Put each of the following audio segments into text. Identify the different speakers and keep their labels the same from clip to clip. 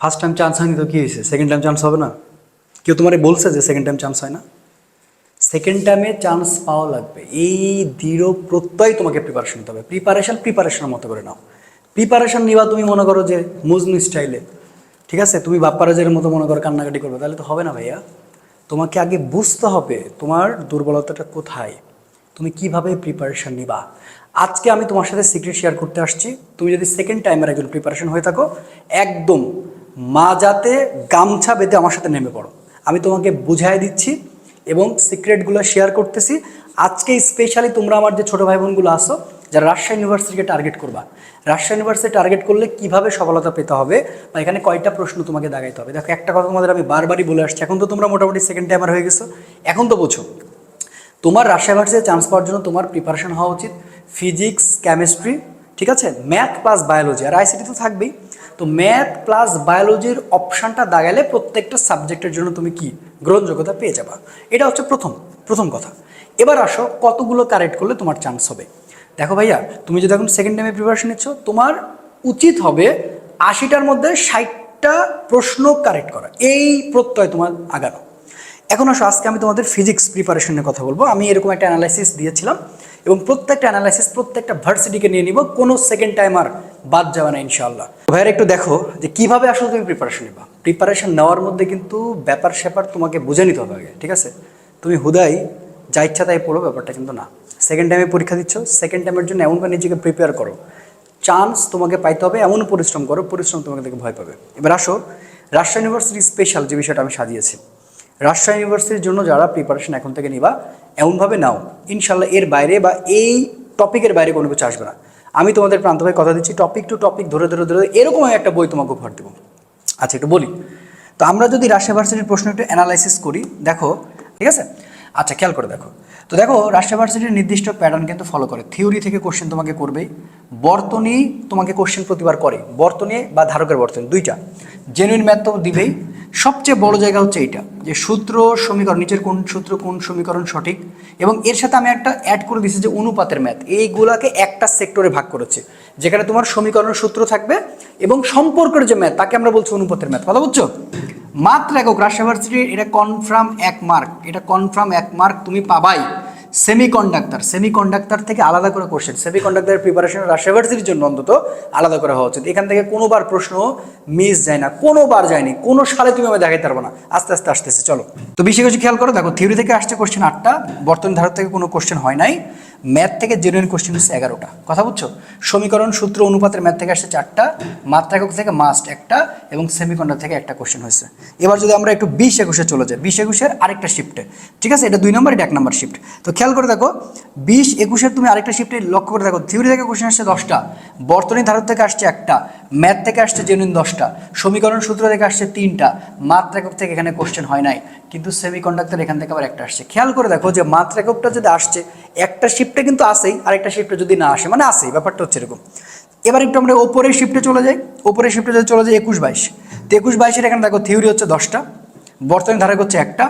Speaker 1: First time chance হয়নি তো কী হয়েছে? সেকেন্ড টাইম চান্স হবে না? কেউ তোমার বলছে যে সেকেন্ড টাইম চান্স হয় না? সেকেন্ড টাইমে চান্স পাওয়া লাগবে। এই দৃঢ় প্রত্যয় তোমাকে প্রিপারেশন নিতে হবে। প্রিপারেশন প্রিপারেশনের মতো করে নাও। প্রিপারেশন নিবা তুমি মনে করো যে মুজনু স্টাইলে ঠিক আছে? তুমি বাপ্পারাজের মতো মনে করো কান্নাকাটি করবে। তাহলে তো হবে না ভাইয়া। তোমাকে আগে বুঝতে হবে তোমার দুর্বলতাটা কোথায়। তুমি কীভাবে প্রিপারেশন নিবা? আজকে আমি তোমার সাথে সিক্রেট শেয়ার করতে আসছি। তুমি যদি সেকেন্ড টাইমের একজন প্রিপারেশন হয়ে থাকো, একদম মাজাতে গামছা বেঁধে আমার সাথে নেমে পড়ো। আমি তোমাকে বুঝাই দিচ্ছি এবং সিক্রেটগুলো শেয়ার করতেছি। আজকে স্পেশালি তোমরা আমার যে ছোটো ভাই বোনগুলো আসো যারা রাজশাহী ইউনিভার্সিটিকে টার্গেট করবা, রাজশাহী ইউনিভার্সিটি টার্গেট করলে কীভাবে সফলতা পেতে হবে বা এখানে কয়টা প্রশ্ন তোমাকে দাগাইতে হবে? দেখো, একটা কথা তোমাদের আমি বারবারই বলে আসছি, এখন তো তোমরা মোটামুটি সেকেন্ড টাইমার হয়ে গেছো। এখন তো বোঝো, তোমার রাজশাহী ইউনিভার্সিটিতে চান্স পাওয়ার জন্য তোমার প্রিপারেশন হওয়া উচিত। ফিজিক্স কেমিস্ট্রি ঠিক আছে? ম্যাথ প্লাস বায়োলজি আর আইসিটি তো থাকবেই। তো ম্যাথ প্লাস বায়োলজির অপশানটা দাগালে প্রত্যেকটা সাবজেক্টের জন্য তুমি কি গ্রহণযোগ্যতা পেয়ে যাবা। এটা হচ্ছে প্রথম প্রথম কথা। এবার আসো কতগুলো কারেক্ট করলে তোমার চান্স হবে। দেখো ভাইয়া, তুমি যদি এখন সেকেন্ড টাইমে প্রিপারেশন নিচ্ছ, তোমার উচিত হবে আশিটার মধ্যে ষাটটা প্রশ্ন কারেক্ট করা। এই প্রত্যয় তোমার আগানো। এখন আসো, আজকে আমি তোমাদের ফিজিক্স প্রিপারেশনের কথা বলব। আমি এরকম একটা অ্যানালাইসিস দিয়েছিলাম এবং প্রত্যেকটা অ্যানালাইসিস প্রত্যেকটা ভার্সিটিকে নিয়ে নিব। কোনো সেকেন্ড টাইম আর বাদ যাবে না ইনশাআল্লাহ। ভাইয়ের, একটু দেখো যে কীভাবে আসলে তুমি প্রিপারেশন নিবা। প্রিপারেশন নেওয়ার মধ্যে কিন্তু ব্যাপার স্যাপার তোমাকে বুঝে নিতে হবে আগে, ঠিক আছে? তুমি হুদাই, যা ইচ্ছা তাই পড়ো, ব্যাপারটা কিন্তু না। সেকেন্ড টাইমে পরীক্ষা দিচ্ছ সেকেন্ড টাইমের জন্য এমনভাবে নিজেকে প্রিপেয়ার করো। চান্স তোমাকে পাইতে হবে, এমন পরিশ্রম করো, পরিশ্রম তোমাকে দেখে ভয় পাবে। এবার আসো, রাজশাহী ইউনিভার্সিটি স্পেশাল যে বিষয়টা আমি সাজিয়েছি। রাজশাহী ইউনিভার্সিটির জন্য যারা প্রিপারেশন এখন থেকে নিবা, এমনভাবে নাও। ইনশাল্লাহ এর বাইরে বা এই টপিকের বাইরে কোনো কিছু আসবে না। আমি তোমাদের প্রান্ত ভাই কথা দিচ্ছি টপিক টু টপিক ধরে ধরে ধরে, এরকম একটা বই তোমাকে উপহার দেবো। আচ্ছা একটু বলি। তো আমরা যদি রাজশাহী ভার্সিটির প্রশ্ন একটু অ্যানালাইসিস করি, দেখো, ঠিক আছে? আচ্ছা খেয়াল করে দেখো। তো দেখো, রাজশাহী ভার্সিটির নির্দিষ্ট প্যাটার্ন কিন্তু ফলো করে। থিওরি থেকে কোশ্চেন তোমাকে করবেই। বর্তনী তোমাকে কোশ্চেন প্রতিবার করে। বর্তনী বা ধারকের বর্তনী, দুইটা। জেনুইন ম্যাথ তো দিবেই। সবচেয়ে বড় জায়গা হচ্ছে এইটা, যে সূত্র সমীকরণ, নিচের কোন সূত্র কোন সমীকরণ সঠিক? এবং এর সাথে আমি একটা অ্যাড করে দিয়েছি যে অনুপাতের ম্যাথ এইগুলাকে একটা সেক্টরে ভাগ করেছে, যেখানে তোমার সমীকরণ সূত্র থাকবে এবং সম্পর্কের যে ম্যাথ তাকে আমরা বলছি অনুপাতের ম্যাথ কথা বুঝছ? মাত্র একক রাজশাহী ইউনিভার্সিটির এটা কনফার্ম এক মার্ক এটা কনফার্ম এক মার্ক তুমি পাবাই। সেমি কন্ডাক্টর সেমি কন্ডাক্টর থেকে আলাদা করে কোশ্চেন সেমি কন্ডাক্টরের প্রিপারেশন রাশেভার্সির জন্য অন্তত আলাদা করা হওয়া উচিত। এখান থেকে কোনোবার প্রশ্ন মিস যায় না, কোনোবার যায়নি, কোনো সালে তুমি আমি দেখাইতে পারব না। আস্তে আস্তে আসতেছে, চলো। তো বেশি কিছু খেয়াল করো, দেখো থিওরি থেকে আসছে কোশ্চেন আটটা, বর্তমান ধারা থেকে কোনো কোশ্চেন হয় নাই। ম্যাথ থেকে জেনুইন কোশ্চেন হচ্ছে এগারোটা। কথা বুঝছ? সমীকরণ সূত্র অনুপাতের ম্যাথ থেকে আসছে চারটা মাত্রাকক থেকে? মাস্ট একটা এবং সেমিকন্ডাক্টর থেকে একটা কোশ্চেন হয়েছে। এবার যদি আমরা একটু বিশ একুশে চলে যাই, বিশ একুশের আরেকটা শিফটে ঠিক আছে? এটা দুই নম্বর, এটা এক নম্বর শিফট তো খেয়াল করে দেখো, বিশ একুশের তুমি আরেকটা শিফটে লক্ষ্য করে দেখো থিওরি থেকে কোশ্চেন আসছে দশটা, বর্তনী ধারক থেকে আসছে একটা ম্যাথ থেকে আসছে জেনুইন দশটা, সমীকরণ সূত্র থেকে আসছে তিনটা মাত্রাকক থেকে? এখানে কোশ্চেন হয় নাই। কিন্তু সেমিকন্ডাক্টর এখান থেকে আবার একটা আসছে। খেয়াল করে দেখো যে মাত্রাককটা যদি আসছে একটা শিফটে কিন্তু আসেই আর একটা শিফটে যদি না আসে মানে আসেই, ব্যাপারটা হচ্ছে এরকম। এবার একটু আমরা ওপরের শিফটে চলে যাই। ওপরের শিফটে যদি চলে যাই, একুশ বাইশ। তো একুশ বাইশের এখানে দেখো থিওরি হচ্ছে দশটা, বর্তমানে ধারক হচ্ছে একটা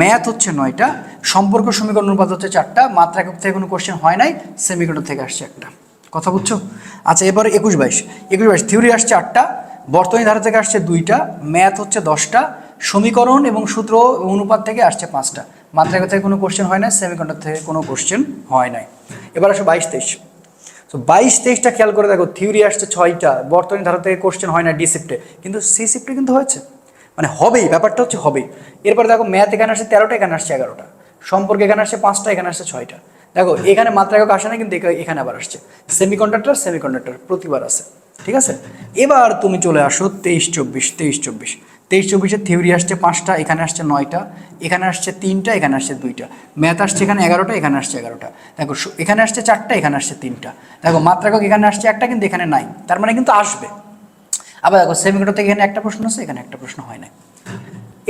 Speaker 1: ম্যাথ হচ্ছে নয়টা, সম্পর্ক সমীকরণ অনুপাত হচ্ছে চারটা, মাত্রা একক থেকে কোনো কোশ্চেন হয় নাই সেমিকন্ডাক্টর থেকে আসছে একটা। কথা বুঝছ? আচ্ছা এবার একুশ বাইশ। একুশ বাইশ থিওরি আসছে আটটা, বর্তমানী ধারা থেকে আসছে দুইটা ম্যাথ হচ্ছে দশটা, সমীকরণ এবং সূত্র অনুপাত থেকে আসছে পাঁচটা। মাত্রা একক থেকে কোনো কোশ্চেন হয় না সেমিকন্ডাক্টর থেকে কোনো কোশ্চেন হয় নাই। এবার আসো বাইশ তেইশ। তো বাইশ তেইশটা খেয়াল করে দেখো থিওরি আসছে ছয়টা, বর্তমানী ধারা থেকে কোশ্চেন হয় না ডি শিফটে কিন্তু সি শিফটে কিন্তু হয়েছে। মানে হবেই, ব্যাপারটা হচ্ছে হবেই। এরপর দেখো ম্যাথ এখানে আসছে তেরোটা, এখানে আসছে এগারোটা। সম্পর্কে এখানে আসছে পাঁচটা, এখানে আসছে ছয়টা। দেখো, এখানে মাত্রা একক আসে না কিন্তু এখানে আবার আসছে। সেমিকন্ডাক্টর সেমিকন্ডাক্টর প্রতিবার আসে ঠিক আছে? এবার তুমি চলে আসো তেইশ, চব্বিশ তেইশ, চব্বিশ। তেইশ চব্বিশের থিওরি আসছে পাঁচটা, এখানে আসছে নয়টা, এখানে আসছে তিনটা, এখানে আসছে দুইটা। ম্যাথ আসছে এখানে এগারোটা, এখানে আসছে এগারোটা। দেখো এখানে আসছে চারটা, এখানে আসছে তিনটা। দেখো, মাত্রাকক এখানে আসছে একটা, কিন্তু এখানে নাই। তার মানে কিন্তু আসবে। আবার দেখো সেমিকন্ডাক্টর থেকে এখানে একটা প্রশ্ন আছে, এখানে একটা প্রশ্ন হয় না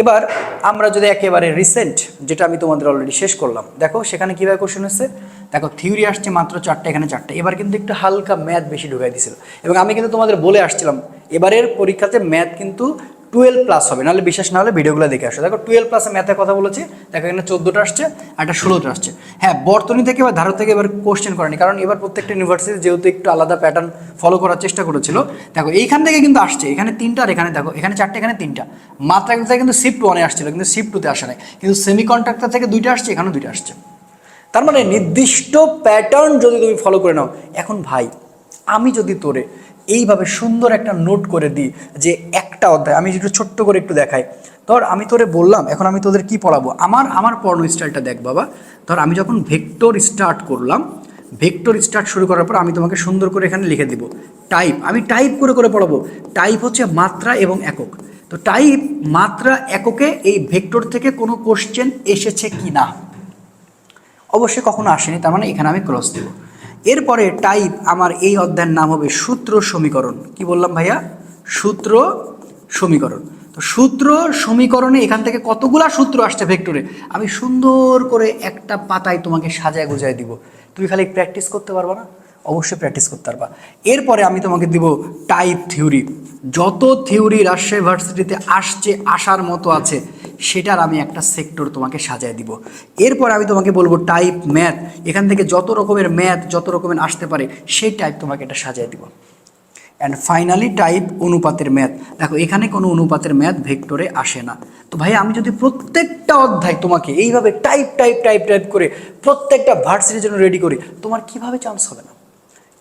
Speaker 1: এবার আমরা যদি একেবারে রিসেন্ট যেটা আমি তোমাদের অলরেডি শেষ করলাম, দেখো, সেখানে কীভাবে কোশ্চেন হচ্ছে? দেখো থিওরি আসছে মাত্র চারটে, এখানে চারটে। এবার কিন্তু একটু হালকা ম্যাথ বেশি ঢুকাই দিছিল। এবং আমি কিন্তু তোমাদের বলে আসছিলাম, এবারের পরীক্ষাতে ম্যাথ কিন্তু টুয়েলভ প্লাস হবে। নাহলে বিশ্বাস না হলে ভিডিওগুলো দেখে আসো। দেখো টুয়েলভ প্লাসে ম্যাথের কথা বলেছি। দেখো, এখানে চোদ্দোটা আসছে একটা ষোলোটা আসছে। হ্যাঁ বর্তনী থেকে বা ধারক থেকে এবার কোশ্চেন করেনি। কারণ এবার প্রত্যেকটা ইউনিভার্সিটি যেহেতু একটু আলাদা প্যাটার্ন ফলো করার চেষ্টা করেছিল, দেখো, এইখান থেকে কিন্তু আসছে। এখানে তিনটা আর এখানে দেখো, এখানে চারটে, এখানে তিনটা। মাত্রা কিন্তু শিফট ওয়ানে আসছিল, কিন্তু শিফট টুতে আসে নাই। কিন্তু সেমি কন্ট্রাক্টর থেকে দুইটা আসছে, এখানেও দুইটা আসছে। তার মানে নির্দিষ্ট প্যাটার্ন যদি তুমি ফলো করে নাও, এখন ভাই আমি যদি তোরে এইভাবে সুন্দর একটা নোট করে দিই যে একটা অধ্যায়, আমি একটু ছোট্ট করে একটু দেখাই। ধর আমি তোরে বললাম, এখন আমি তোদের কি পড়াবো? আমার আমার পড়ানো স্টাইলটা দেখ বাবা। ধর আমি যখন ভেক্টর স্টার্ট করলাম ভেক্টর স্টার্ট শুরু করার পর আমি তোমাকে সুন্দর করে এখানে লিখে দিব। টাইপ আমি টাইপ করে করে পড়াবো। টাইপ হচ্ছে মাত্রা এবং একক। তো টাইপ মাত্রা, এককে এই ভেক্টর থেকে কোনো কোশ্চেন এসেছে কি না অবশ্যই কখনো আসেনি, তার মানে এখানে আমি ক্রস দেব। এরপরে টাইপ আমার এই অধ্যায়ের নাম হবে সূত্র সমীকরণ। কি বললাম ভাইয়া? সূত্র সমীকরণ। তো সূত্র সমীকরণে এখান থেকে কতগুলা সূত্র আসছে ভেক্টরে? আমি সুন্দর করে একটা পাতায় তোমাকে সাজায় গুজায় দিব। তুমি খালি প্র্যাকটিস করতে পারবা না? অবশ্যই প্র্যাকটিস করতে পারবা। এরপরে আমি তোমাকে দিব টাইপ থিওরি। যত থিওরি রাজশাহী ভার্সিটিতে আসছে, আসার মতো আছে সেটার আমি একটা সেক্টর তোমাকে সাজায় দিব। এরপর আমি তোমাকে বলব টাইপ ম্যাথ এখান থেকে যত রকমের ম্যাথ যত রকমের আসতে পারে, সেই টাইপ তোমাকে এটা সাজায় দিব। অ্যান্ড ফাইনালি টাইপ অনুপাতের ম্যাথ দেখো, এখানে কোনো অনুপাতের ম্যাথ ভেক্টরে আসে না। তো ভাই, আমি যদি প্রত্যেকটা অধ্যায় তোমাকে এইভাবে টাইপ টাইপ টাইপ টাইপ করে প্রত্যেকটা ভার্সিটির জন্য রেডি করি, তোমার কীভাবে চান্স হবে না?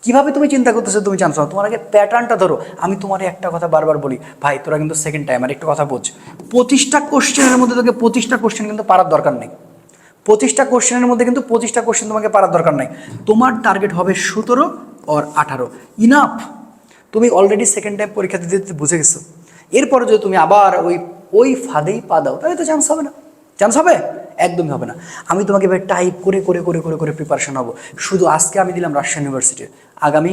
Speaker 1: কীভাবে তুমি চিন্তা করতেছো তুমি পাও তোমার আগে প্যাটার্নটা ধরো। আমি তোমার একটা কথা বারবার বলি, ভাই, তোরা কিন্তু সেকেন্ড টাইম আর একটু কথা বোঝ পঁচিশটা কোশ্চেনের মধ্যে তোকে পঁচিশটা কোশ্চেন কিন্তু পারার দরকার নেই। পঁচিশটা কোশ্চেনের মধ্যে কিন্তু পঁচিশটা কোশ্চেন তোমাকে পারার দরকার নাই। তোমার টার্গেট হবে সতেরো আর আঠারো। ইনাফ তুমি অলরেডি সেকেন্ড টাইম পরীক্ষা দিতে দিতে বুঝে গেছো। এরপরে যদি তুমি আবার ওই ওই ফাঁদেই পা দাও, তাহলে তো চান্স হবে না। চান্স হবে? একদমই হবে না। আমি তোমাকে এবার টাইপ করে করে করে করে করে প্রিপারেশন হব। শুধু আজকে আমি দিলাম রাজশাহী ইউনিভার্সিটি আগামী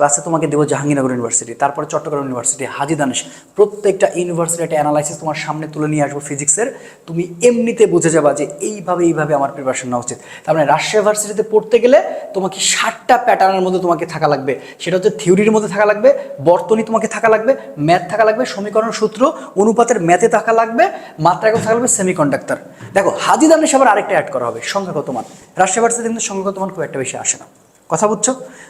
Speaker 1: ক্লাসে তোমাকে দেবো জাহাঙ্গীরনগর ইউনিভার্সিটি, তারপরে চট্টগ্রাম ইউনিভার্সিটি, হাজি দানেশ। প্রত্যেকটা ইউনিভার্সিটি একটা অ্যানালাইসিস তোমার সামনে তুলে নিয়ে আসব ফিজিক্সের তুমি এমনিতে বুঝে যাবা যে এইভাবে এইভাবে আমার প্রিপারেশন নেওয়া উচিত। তার মানে রাজশাহী ইউনিভার্সিটিতে পড়তে গেলে তোমাকে ষাটটা প্যাটার্নের মধ্যে তোমাকে থাকা লাগবে। সেটা হচ্ছে থিওরির মধ্যে থাকা লাগবে, বর্তনী তোমাকে থাকা লাগবে ম্যাথ থাকা লাগবে, সমীকরণ সূত্র, অনুপাতের ম্যাথে থাকা লাগবে মাত্রায় থাকা লাগবে? সেমিকন্ডাক্টর দেখো, হাজি দানেশ আবার আরেকটা অ্যাড করা হবে সংখ্যাগত মান? রাজশাহী ইউনিভার্সিটিতে কিন্তু সংখ্যাগত মান খুব একটা বেশি আসে না। কথা বুঝছ?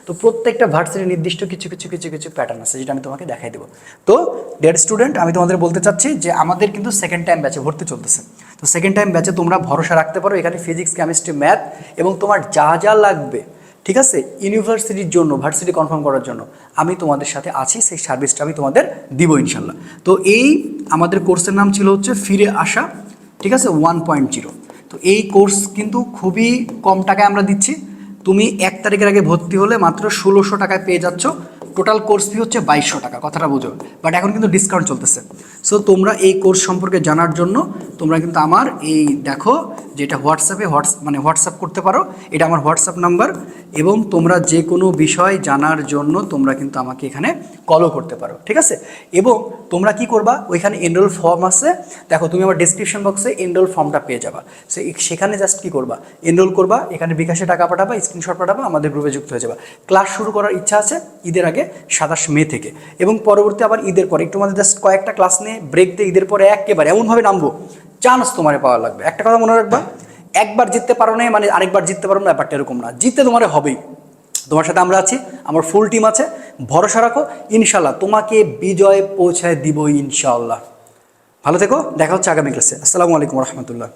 Speaker 1: তো প্রত্যেকটা ভার্সিটির নির্দিষ্ট কিছু কিছু কিছু কিছু প্যাটার্ন আছে যেটা আমি তোমাকে দেখাই দেবো। তো ডেড স্টুডেন্ট আমি তোমাদের বলতে চাচ্ছি যে আমাদের কিন্তু সেকেন্ড টাইম ব্যাচে ভর্তি চলতেছে। তো সেকেন্ড টাইম ব্যাচে তোমরা ভরসা রাখতে পারো এখানে ফিজিক্স কেমিস্ট্রি ম্যাথ এবং তোমার যা যা লাগবে, ঠিক আছে? ইউনিভার্সিটির জন্য ভার্সিটি কনফার্ম করার জন্য আমি তোমাদের সাথে আছি, সেই সার্ভিসটা আমি তোমাদের দিব ইনশাল্লাহ। তো এই আমাদের কোর্সের নাম ছিল হচ্ছে ফিরে আসা, ঠিক আছে? ওয়ান পয়েন্ট জিরো তো এই কোর্স কিন্তু খুবই কম টাকায় আমরা দিচ্ছি। তুমি এক তারিখের আগে ভর্তি হলে মাত্র ষোলোশো টাকায় পেয়ে যাচ্ছ। টোটাল কোর্স ফি হচ্ছে বাইশশো টাকা, কথাটা বোঝো। বাট এখন কিন্তু ডিসকাউন্ট চলতেছে। সো তোমরা এই কোর্স সম্পর্কে জানার জন্য তোমরা কিন্তু আমার এই, দেখো যেটা হোয়াটসঅ্যাপে হোয়াটস মানে হোয়াটসঅ্যাপ করতে পারো, এটা আমার হোয়াটসঅ্যাপ নাম্বার এবং তোমরা যে কোনো বিষয় জানার জন্য তোমরা কিন্তু আমাকে এখানে কলও করতে পারো, ঠিক আছে? এবং তোমরা কি করবা? ওইখানে এনরোল ফর্ম আছে। দেখো, তুমি আমার ডিসক্রিপশন বক্সে এনরোল ফর্মটা পেয়ে যাবা। সেখানে জাস্ট কি করবা? এনরোল করবা, এখানে বিকাশে টাকা পাঠাবা স্ক্রিনশট পাঠাবা, আমাদের গ্রুপে যুক্ত হয়ে যাবা। ক্লাস শুরু করার ইচ্ছা আছে ঈদের আগে সাতাশ মে থেকে। এবং পরবর্তী আবার ঈদের পরে, একটু আমাদের জাস্ট কয়েকটা ক্লাস নিয়ে ব্রেক দিয়ে ঈদের পরে একেবারে এমনভাবে নামবো চান্স তোমার পাওয়া লাগবে। একটা কথা মনে রাখবা, একবার জিততে পারো না মানে আরেকবার জিততে পারো না, ব্যাপারটা এরকম না। জিততে তোমার হবেই। তোমার সাথে আমরা আছি, আমার ফুল টিম আছে। ভরসা রাখো ইনশাল্লাহ তোমাকে বিজয় পৌঁছায় দিব ইনশাল্লাহ ভালো থেকো, দেখা হচ্ছে আগামী ক্লাসে আসসালামু আলাইকুম রহমতুল্লাহ।